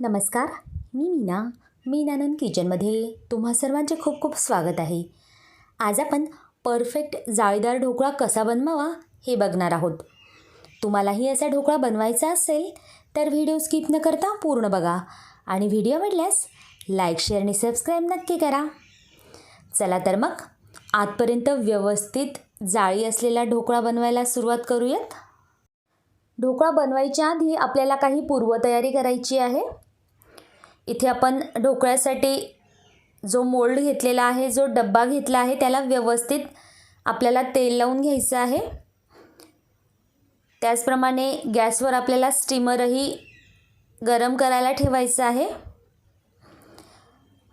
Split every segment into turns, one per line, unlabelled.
नमस्कार मी मीना. मीनानंद किचनमध्ये. तुम्हा सर्वांचे खूप खूप स्वागत आहे. आज आपण परफेक्ट जाळीदार ढोकळा कसा बनवावा हे बघणार आहोत. तुम्हालाही असा ढोकळा बनवायचा असेल तर व्हिडिओ स्किप न करता पूर्ण बघा आणि व्हिडिओ आवडल्यास लाईक शेअर आणि सबस्क्राईब नक्की करा. चला तर मग आजपर्यंत व्यवस्थित जाळी असलेला ढोकळा बनवायला सुरुवात करूयात. ढोकळा बनवायच्या आधी आपल्याला काही पूर्वतयारी करायची आहे. इथे आपण ढोकळ्यासाठी जो मोल्ड घेतलेला आहे जो डब्बा घेतला आहे त्याला व्यवस्थित आपल्याला तेल लावून घ्यायचं आहे. त्याचप्रमाणे गॅसवर आपल्याला स्टीमरही गरम करायला ठेवायचं आहे.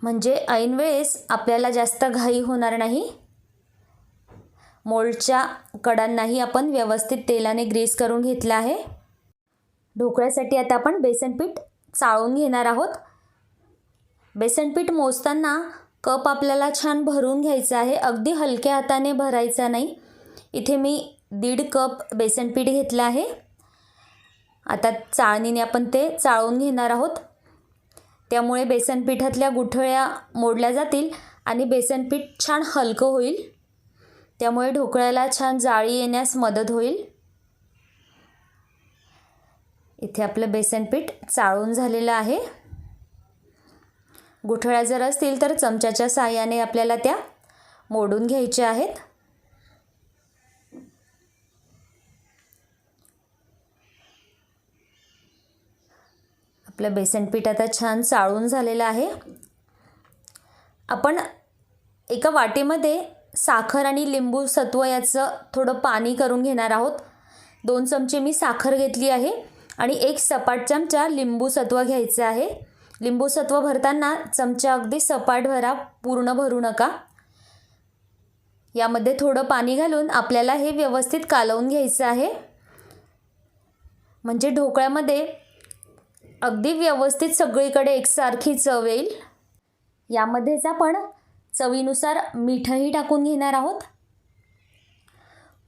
म्हणजे ऐनवेळेस आपल्याला जास्त घाई होणार नाही. मोल्डच्या कडांनाही आपण व्यवस्थित तेलाने ग्रीस करून घेतलं आहे. ढोकळ्यासाठी आता आपण बेसन पीठ चाळून घेणार आहोत. बेसनपीठ मोजताना कप आपल्याला छान भरून घ्यायचा आहे. अगदी हलक्या हाताने भरायचा नाही. इथे मी दीड कप बेसनपीठ घेतलं आहे. आता चाळणीने आपण ते चाळून घेणार आहोत. त्यामुळे बेसनपीठातल्या गुठळ्या मोडल्या जातील आणि बेसनपीठ छान हलकं होईल. त्यामुळे ढोकळ्याला छान जाळी येण्यास मदत होईल. इथे आपलं बेसनपीठ चाळून झालेलं आहे. गुठळ्या जर असतील तर चमच्याच्या साहाय्याने आपल्याला त्या मोडून घ्यायच्या आहेत. आपलं बेसनपीठ आता छान चाळून झालेलं आहे. आपण एका वाटीमध्ये साखर आणि लिंबू सत्व याचं थोडं पाणी करून घेणार आहोत. दोन चमचे मी साखर घेतली आहे आणि एक सपाट चमचा लिंबू सत्व घ्यायचं आहे. लिंबूसत्व भरताना चमचा अगदी सपाट भरा पूर्ण भरू नका. यामध्ये थोडं पाणी घालून आपल्याला हे व्यवस्थित कालवून घ्यायचं आहे. म्हणजे ढोकळ्यामध्ये अगदी व्यवस्थित सगळीकडे एकसारखी चव येईल. यामध्येच आपण चवीनुसार मीठही टाकून घेणार आहोत.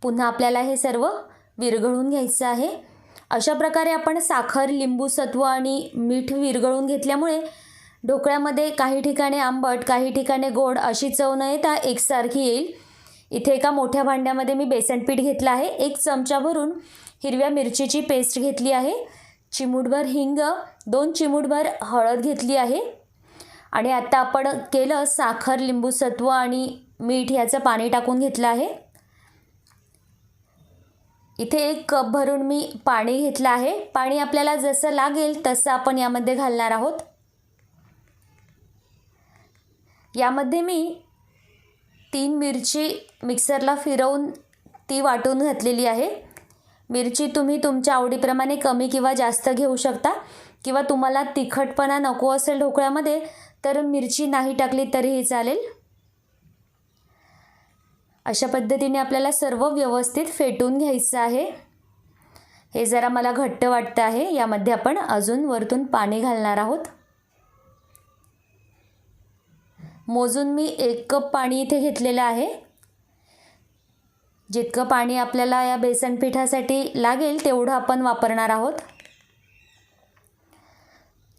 पुन्हा आपल्याला हे सर्व विरघळून घ्यायचं आहे. अशा प्रकारे आपण साखर लिंबू सत्व आणि मीठ विरघळून घेतल्यामुळे ढोकळ्यामध्ये काही ठिकाणी आंबट काही ठिकाणी गोड अशी चव न येता एकसारखी येईल. इथे एका मोठ्या भांड्यामध्ये मी बेसन पीठ घेतलं आहे. एक चमचा भरून हिरव्या मिरचीची पेस्ट घेतली आहे. चिमूटभर हिंग दोन चिमूटभर हळद घेतली आहे. आणि आत्ता आपण केलं साखर लिंबू सत्व आणि मीठ याचं पाणी टाकून घेतलं आहे. इथे एक कप भरून मी पाणी घेतलं आहे. पाणी आपल्याला जसं लागेल तसं आपण यामध्ये घालणार आहोत. यामध्ये मी तीन मिरची मिक्सरला फिरवून ती वाटून घातलेली आहे. मिरची तुम्ही तुमच्या आवडीप्रमाणे कमी किंवा जास्त घेऊ शकता किंवा तुम्हाला तिखटपणा नको असेल ढोकळ्यामध्ये तर मिरची नाही टाकली तरीही चालेल. अशा पद्धतीने आपल्याला सर्व व्यवस्थित फेटून घ्यायचं आहे. हे जरा मला घट्ट वाटतं आहे. यामध्ये आपण अजून वरतून पाणी घालणार आहोत. मोजून मी एक कप पाणी इथे घेतलेलं आहे. जितकं पाणी आपल्याला या बेसन पिठासाठी लागेल तेवढं आपण वापरणार आहोत.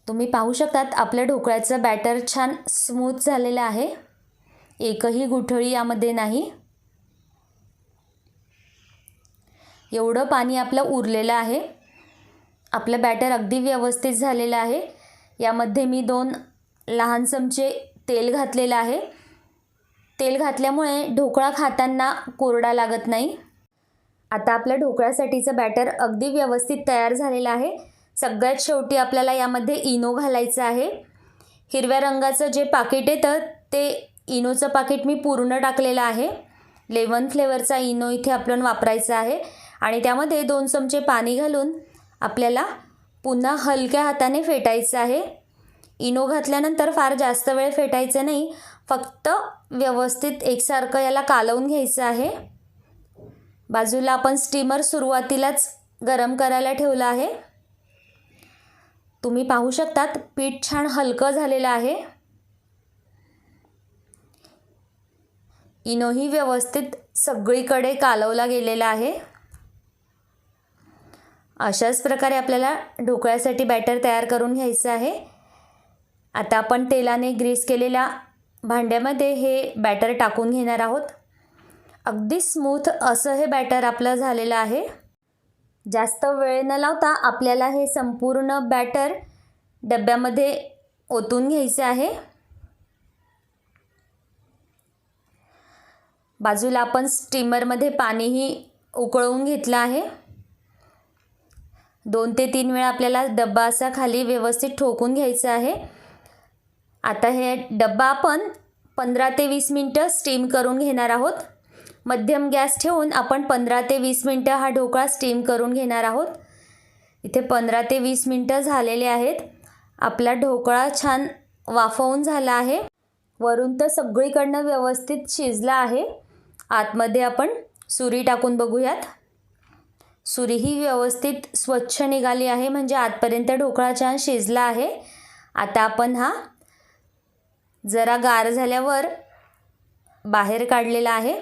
तुम्ही पाहू शकतात आपल्या ढोकळ्याचं बॅटर छान स्मूथ झालेलं आहे. एकही गुठळी यामध्ये नाही. एवढं पाणी आपलं उरलेलं आहे. आपलं बॅटर अगदी व्यवस्थित झालेलं आहे. यामध्ये मी दोन लहान चमचे तेल घातलेलं आहे. तेल घातल्यामुळे ढोकळा खाताना कोरडा लागत नाही. आता आपल्या ढोकळ्यासाठीचं बॅटर अगदी व्यवस्थित तयार झालेलं आहे. सगळ्यात शेवटी आपल्याला यामध्ये इनो घालायचं आहे. हिरव्या रंगाचं जे पाकिट येतं ते इनोचं पाकिट मी पूर्ण टाकलेलं आहे. लेमन फ्लेवरचा इनो इथे आपण वापरायचा आहे. आणि त्यामध्ये दोन चमचे पाणी घालून आपल्याला पुन्हा हलक्या हाताने फेटायचं आहे. इनो घातल्यानंतर फार जास्त वेळ फेटायचं नाही. फक्त व्यवस्थित एकसारखं याला कालवून घ्यायचं आहे. बाजूला आपण स्टीमर सुरुवातीलाच गरम करायला ठेवलं आहे. तुम्ही पाहू शकतात पीठ छान हलकं झालेलं आहे. इनोही व्यवस्थित सगळीकडे कालवला गेलेला आहे. अशाच प्रकारे आपल्याला ढोकळ्यासाठी बॅटर तयार करून घ्यायचं आहे. आता आपण तेलाने ग्रीस केलेल्या भांड्यामध्ये हे बॅटर टाकून घेणार आहोत. अगदी स्मूथ असं हे बॅटर आपलं झालेलं आहे. जास्त वेळ न लावता आपल्याला हे संपूर्ण बॅटर डब्यामध्ये ओतून घ्यायचं आहे. बाजूला आपण स्टीमरमध्ये पाणीही उकळवून घेतलं आहे. दोन ते तीन वेळा आपल्याला डब्बा असा खाली व्यवस्थित ठोकून घ्यायचा आहे. आता हे डब्बा आपण पंधरा ते वीस मिनटं स्टीम करून घेणार आहोत. मध्यम गॅस ठेवून आपण पंधरा ते वीस मिनटं हा ढोकळा स्टीम करून घेणार आहोत. इथे पंधरा ते वीस मिनटं झालेले आहेत. आपला ढोकळा छान वाफवून झाला आहे. वरून तर सगळीकडनं व्यवस्थित शिजला आहे. आतमध्ये आपण सुरी टाकून बघूयात. सुरी ही व्यवस्थित स्वच्छ निघाली आहे म्हणजे आतपर्यंत ढोकळा छान शिजला आहे. आता आपण हा जरा गार झाल्यावर बाहेर काढलेला आहे.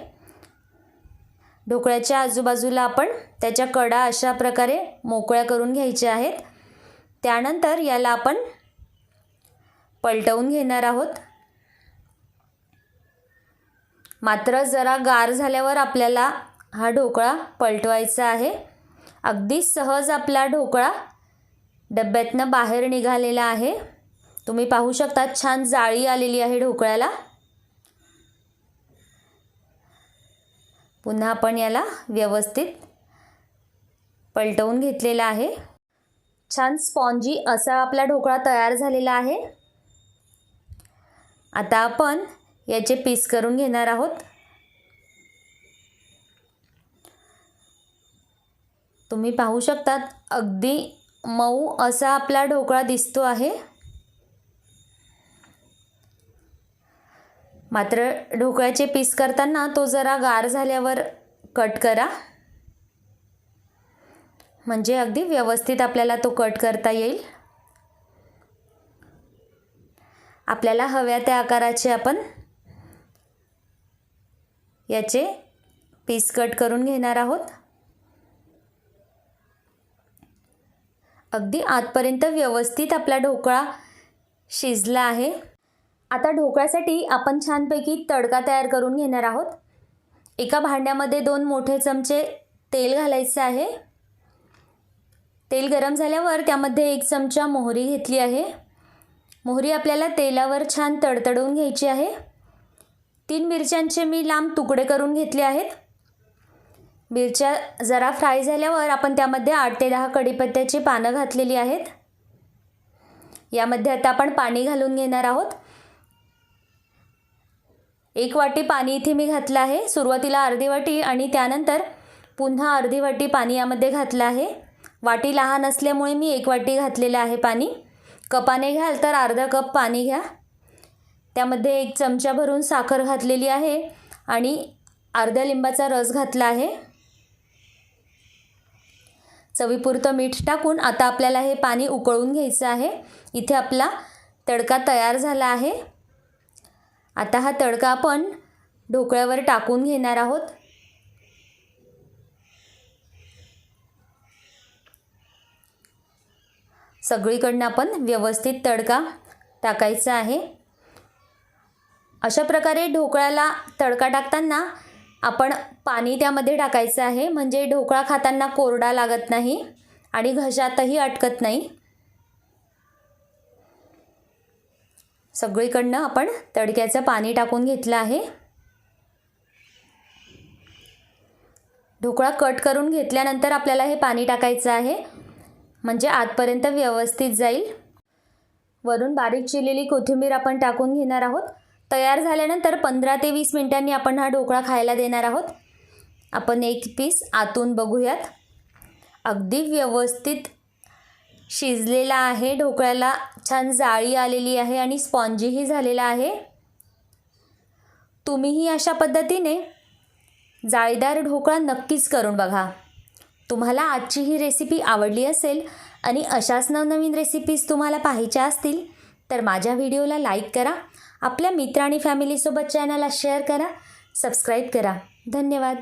ढोकळ्याच्या आजूबाजूला आपण त्याच्या कडा अशा प्रकारे मोकळ्या करून घ्यायच्या आहेत. त्यानंतर याला आपण पलटवून घेणार आहोत. मात्र जरा गार झाल्यावर आपल्याला हा ढोकळा पलटवायचा आहे. अगदी सहज आपला ढोकळा डब्यातनं बाहेर निघालेला आहे. तुम्ही पाहू शकता छान जाळी आलेली आहे ढोकळ्याला. पुन्हा आपण याला व्यवस्थित पलटवून घेतलेला आहे. छान स्पॉन्जी असा आपला ढोकळा तयार झालेला आहे. आता आपण याचे पीस करून घेणार आहोत. तुम्ही पाहू शकतात अगदी मऊ असा आपला ढोकळा दिसतो आहे. मात्र ढोकळ्याचे पीस करताना तो जरा गार झाल्यावर कट करा. म्हणजे अगदी व्यवस्थित आपल्याला तो कट करता येईल. आपल्याला हव्या त्या आकाराचे आपण याचे पीस कट करून घेणार आहोत. अगदी आतपर्यंत व्यवस्थित आपला ढोकळा शिजला आहे. आता ढोकळ्यासाठी आपण छानपैकी तडका तयार करून घेणार आहोत. एका भांड्यामध्ये दोन मोठे चमचे तेल घालायचं आहे. तेल गरम झाल्यावर त्यामध्ये एक चमचा मोहरी घेतली आहे. मोहरी आपल्याला तेलावर छान तडतडवून घ्यायची आहे. तीन मिरच्यांचे मी लांब तुकडे करून घेतले आहेत. मिरच्या जरा फ्राय झाल्यावर आपण त्यामध्ये आठ ते दहा कढीपत्त्याची पानं घातलेली आहेत. यामध्ये आता आपण पाणी घालून घेणार आहोत. एक वाटी पाणी इथे मी घातलं आहे. सुरुवातीला अर्धी वाटी आणि त्यानंतर पुन्हा अर्धी वाटी पाणी यामध्ये घातलं आहे. वाटी लहान असल्यामुळे मी एक वाटी घातलेलं आहे पाणी. कपाने घ्याल तर अर्धा कप पाणी घ्या. त्यामध्ये एक चमचा भरून साखर घातलेली आहे आणि अर्ध्या लिंबाचा रस घातला आहे. चवीपुरतं मीठ टाकून आता आपल्याला हे पाणी उकळून घ्यायचं आहे. इथे आपला तडका तयार झाला आहे. आता हा तडका आपण ढोकळ्यावर टाकून घेणार आहोत. सगळीकडनं आपण व्यवस्थित तडका टाकायचा आहे. अशा प्रकारे ढोकळ्याला तडका टाकताना आपण पाणी त्यामध्ये टाकायचं आहे. म्हणजे ढोकळा खाताना कोरडा लागत नाही आणि घशातही अटकत नाही. सगळीकडनं आपण तडक्याचं पाणी टाकून घेतलं आहे. ढोकळा कट करून घेतल्यानंतर आपल्याला हे पाणी टाकायचं आहे. म्हणजे आतपर्यंत व्यवस्थित जाईल. वरून बारीक चिरलेली कोथिंबीर आपण टाकून घेणार आहोत. तयार झाल्यानंतर पंधरा ते वीस मिनटांनी आपण हा ढोकळा खायला देणार आहोत. आपण एक पीस आतून बघूयात. अगदी व्यवस्थित शिजलेला आहे. ढोकळ्याला छान जाळी आलेली आहे आणि स्पॉन्जीही झालेला आहे. तुम्हीही अशा पद्धतीने जाळीदार ढोकळा नक्कीच करून बघा. तुम्हाला आजची ही रेसिपी आवडली असेल आणि अशाच नवनवीन रेसिपीज तुम्हाला पाहायच्या असतील तर माझ्या व्हिडिओला लाईक करा. आपल्या मित्र आणि फॅमिलीसोबत चॅनलला शेअर करा. सबस्क्राईब करा. धन्यवाद.